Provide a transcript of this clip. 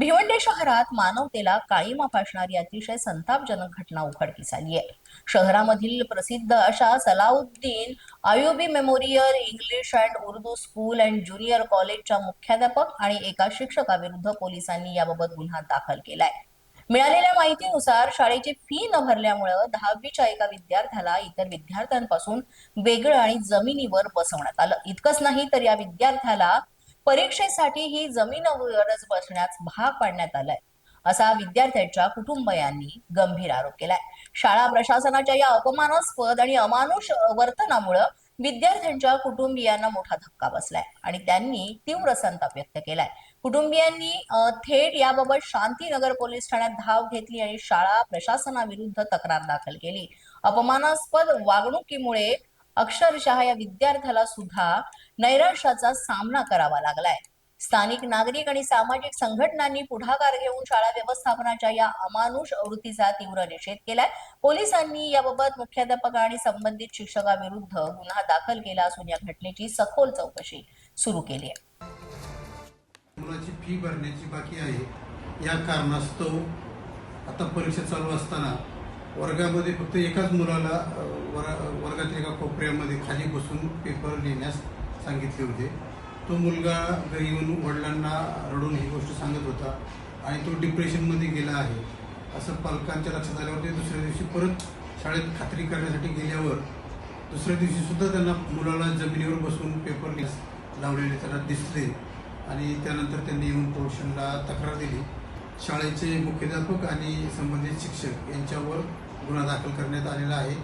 भिवंडी शहरात मानवतेला काळीमा फासणारी अतिशय संतापजनक घटना उघडकीस आली आहे. शहरामधील प्रसिद्ध अशा Salahuddin Ayubi memorial English and Urdu school and junior कॉलेजच्या मुख्याध्यापक आणि एका शिक्षकाविरुद्ध पोलिसांनी याबाबत गुन्हा दाखल केलाय. मिळालेल्या माहितीनुसार शाळेची फी न भरल्यामुळं दहावीच्या एका विद्यार्थ्याला इतर विद्यार्थ्यांपासून वेगळं आणि जमिनीवर बसवण्यात आलं. इतकंच नाही तर या विद्यार्थ्याला परीक्षेसाठी ही जमिनीवरच बसण्यास भाग पाडण्यात आलाय. असा विद्यार्थ्यांच्या कुटुंबयांनी गंभीर आरोप केलाय. शाळा प्रशासनाच्या या अपमानास्पद आणि अमानुष वर्तनामुळं विद्यार्थ्यांच्या कुटुंबियांना मोठा धक्का बसलाय आणि त्यांनी तीव्र संताप व्यक्त केलाय. कुटुंबियांनी थेट याबाबत शांतीनगर पोलीस ठाण्यात धाव घेतली आणि शाळा प्रशासनाविरुद्ध तक्रार दाखल केली. अपमानास्पद वागणुकीमुळे अक्षरशः या विद्यार्थ्याला सुद्धा नैराश्याचा सामना करावा लागलाय. स्थानिक नागरिक आणि सामाजिक संघटनांनी पुढाकार घेऊन शाळा व्यवस्थापनाच्या या अमानुष वृत्तीचा तीव्र निषेध केलाय. पोलिसांनी याबाबत मुख्याध्यापक आणि संबंधित शिक्षकाविरुद्ध गुन्हा दाखल केला असून या घटनेची सखोल चौकशी सुरू केली आहे. मुलाची फी भरण्याची बाकी आहे. या कारणास्तव आता परीक्षा चालू असताना वर्गामध्ये फक्त एकाच मुलाला वर वर्गातील एका कोपऱ्यामध्ये खाली बसून पेपर लिहिण्यास सांगितले होते. तो मुलगा घरी येऊन वडिलांना रडून ही गोष्ट सांगत होता आणि तो डिप्रेशनमध्ये गेला आहे. असं पालकांच्या लक्षात आल्यावर ते दुसऱ्या दिवशी परत शाळेत खात्री करण्यासाठी गेल्यावर दुसऱ्या दिवशी सुद्धा त्यांना मुलाला जमिनीवर बसून पेपर लिहिण्यास लावलेले त्यांना दिसले आणि त्यानंतर त्यांनी येऊन पोर्शनला तक्रार दिली. शाळेचे मुख्याध्यापक आणि संबंधित शिक्षक यांच्यावर गुन्हा दाखल करण्यात आलेला आहे.